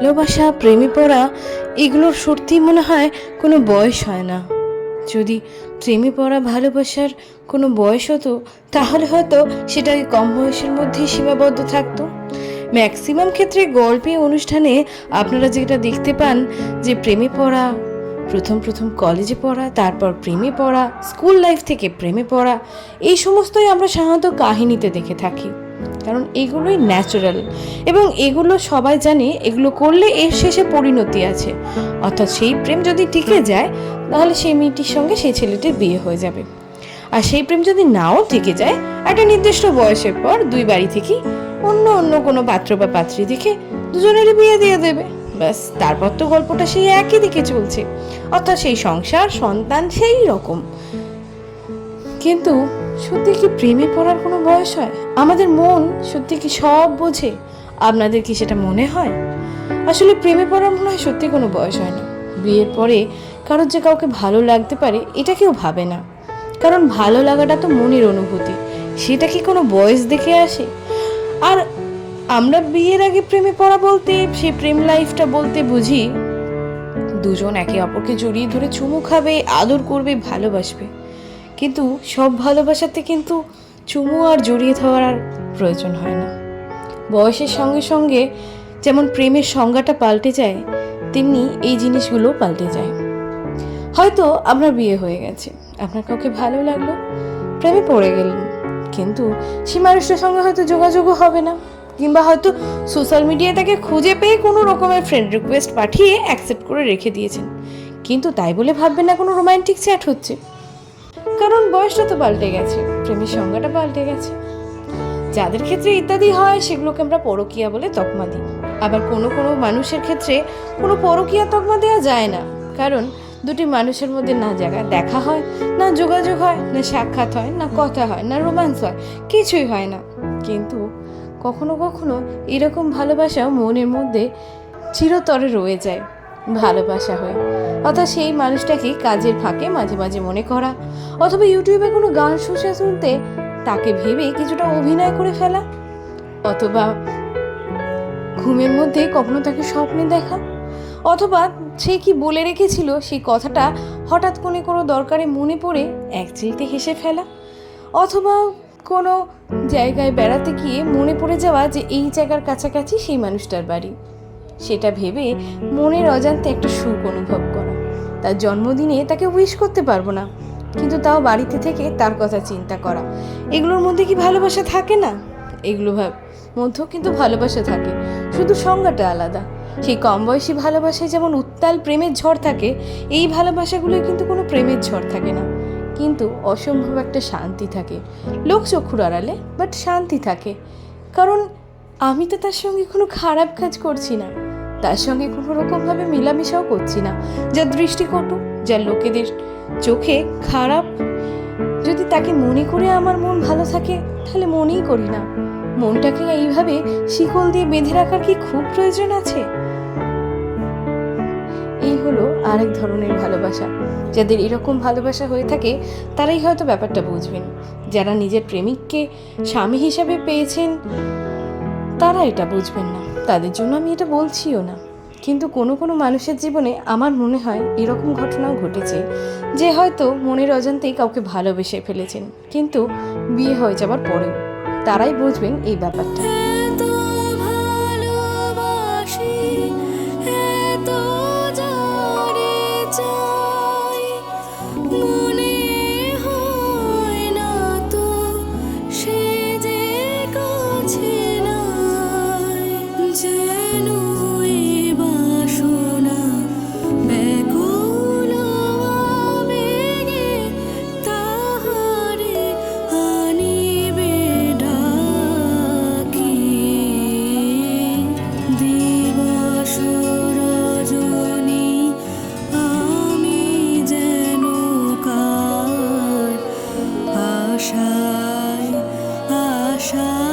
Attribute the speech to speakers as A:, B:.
A: ভালোবাসা, প্রেমে পড়া, এগুলোর সত্যি মনে হয় কোনো বয়স হয় না। যদি প্রেমে পড়া ভালোবাসার কোনো বয়স হতো, তাহলে হয়তো সেটা কম বয়সের মধ্যেই সীমাবদ্ধ থাকতো? ম্যাক্সিমাম ক্ষেত্রে গল্পে, অনুষ্ঠানে আপনারা যেটা দেখতে পান যে প্রেমে পড়া, প্রথম প্রথম কলেজে পড়া, তারপর প্রেমে পড়া, স্কুল লাইফ থেকে প্রেমে পড়া, এই সমস্তই আমরা সাধারণত কাহিনীতে দেখে থাকি। কারণ এগুলোই ন্যাচারাল এবং এগুলো সবাই জানে, এগুলো করলে এর শেষে পরিণতি আছে। অর্থাৎ সেই প্রেম যদি টিকে যায়, তাহলে সেই মেয়েটির সঙ্গে সেই ছেলেটির বিয়ে হয়ে যাবে। আর সেই প্রেম যদি নাও টিকে যায়, একটা নির্দিষ্ট বয়সের পর দুই বাড়ি থেকেই অন্য অন্য কোনো পাত্র বা পাত্রী দেখে দুজনেরই বিয়ে দিয়ে দেবে। ব্যাস, তারপর তো গল্পটা সেই একই দিকে চলছে। অর্থাৎ সেই সংসার, সন্তান সেই রকম। কিন্তু সত্যি কি প্রেমে পড়ার কোনো বয়স হয়? আমাদের মন সত্যি কি সব বোঝে? আপনাদের কি সেটা মনে হয়? আসলে প্রেমে পড়ার মনে হয় সত্যি কোনো বয়স হয় না। বিয়ের পরে কারোর যে কাউকে ভালো লাগতে পারে, এটা কেউ ভাবে না। কারণ ভালো লাগাটা তো মনের অনুভূতি। সেটা কি কোনো বয়স দেখে আসে? আর আমরা বিয়ের আগে প্রেমে পড়া বলতে সেই প্রেম লাইফটা বলতে বুঝি, দুজন একে অপরকে জড়িয়ে ধরে চুমু খাবে, আদর করবে, ভালোবাসবে। কিন্তু সব ভালোবাসাতে কিন্তু চুমু আর জড়িয়ে ধরার আর প্রয়োজন হয় না। বয়সের সঙ্গে সঙ্গে যেমন প্রেমের সংজ্ঞাটা পাল্টে যায়, তেমনি এই জিনিসগুলো পাল্টে যায়। হয়তো আপনার বিয়ে হয়ে গেছে, আপনার কাউকে ভালো লাগল, প্রেমে পড়ে গেলেন, কিন্তু সে মানুষটার সঙ্গে হয়তো যোগাযোগও হবে না, কিংবা হয়তো সোশ্যাল মিডিয়ায় তাকে খুঁজে পেয়ে কোনো রকমের ফ্রেন্ড রিকোয়েস্ট পাঠিয়ে অ্যাকসেপ্ট করে রেখে দিয়েছেন। কিন্তু তাই বলে ভাববেন না কোনো রোমান্টিক চ্যাট হচ্ছে। কারণ বয়সটা তো পাল্টে গেছে, প্রেমের সংজ্ঞাটা পাল্টে গেছে। যাদের ক্ষেত্রে ইত্যাদি হয়, সেগুলোকে আমরা পরকীয়া বলে তকমা দিই। আবার কোনো কোনো মানুষের ক্ষেত্রে কোনো পরকীয়া তকমা দেওয়া যায় না। কারণ দুটি মানুষের মধ্যে না জায়গা দেখা হয়, না যোগাযোগ হয়, না সাক্ষাৎ হয়, না কথা হয়, না রোমান্স হয়, কিছুই হয় না। কিন্তু কখনো কখনো এরকম ভালোবাসা মনের মধ্যে চিরতরে রয়ে যায়, ভালোবাসা হয়ে। অর্থাৎ সেই মানুষটাকে কাজের ফাঁকে মাঝে মাঝে মনে করা অথবা ইউটিউবে কোনো গান শুনতে শুনতে তাকে ভেবে কিছুটা অভিনয় করে ফেলা অথবা ঘুমের মধ্যে কখনো তাকে স্বপ্নে দেখা অথবা সে কি বলে রেখেছিল সেই কথাটা হঠাৎ করে কোনো দরকারে মনে পড়ে এক চিলতে হেসে ফেলা অথবা কোনো জায়গায় বেড়াতে গিয়ে মনে পড়ে যাওয়া যে এই জায়গার কাছাকাছি সেই মানুষটার বাড়ি। সেটা ভেবে মনের অজান্তে একটা সুখ অনুভব করা। তার জন্মদিনে তাকে উইশ করতে পারব না। কিন্তু তাও বাড়িতে থেকে তার কথা চিন্তা করা। এগুলোর মধ্যে কি ভালোবাসা থাকে না? এগুলো ভাব, মধ্যেও কিন্তু ভালোবাসা থাকে। শুধু সংজ্ঞাটা আলাদা। সেই কম বয়সী ভালোবাসায় যেমন উত্তাল প্রেমের ঝড় থাকে, এই ভালোবাসাগুলোয় কিন্তু কোনো প্রেমের ঝড় থাকে না। কিন্তু অসম্ভব একটা শান্তি থাকে। লোক চক্ষুর আড়ালে বাট শান্তি থাকে। কারণ আমি তো তার সঙ্গে কোনো খারাপ কাজ করছি না। তার সঙ্গে কোনো রকমভাবে মেলামেশাও করছি না। যা দৃষ্টিকটু যা লোকেদের চোখে খারাপ। যদি তাকে মনে করে আমার মন ভালো থাকে, তাহলে মনেই করি না। মনটাকে এইভাবে শিকল দিয়ে বেঁধে রাখার কি খুব প্রয়োজন আছে? এই হলো আরেক ধরনের ভালোবাসা। যাদের এরকম ভালোবাসা হয়ে থাকে, তারাই হয়তো ব্যাপারটা বুঝবেন। যারা নিজের প্রেমিককে স্বামী হিসাবে পেয়েছেন, তারা এটা বুঝবেন না। তাদের জন্য আমি এটা বলছিও না। কিন্তু কোনো কোনো মানুষের জীবনে আমার মনে হয় এরকম ঘটনাও ঘটেছে, যে হয়তো মনের অজান্তেই কাউকে ভালোবেসে ফেলেছেন। কিন্তু বিয়ে হয়ে যাবার পরেও তারাই বুঝবেন এই ব্যাপারটা। আশায় আশায়।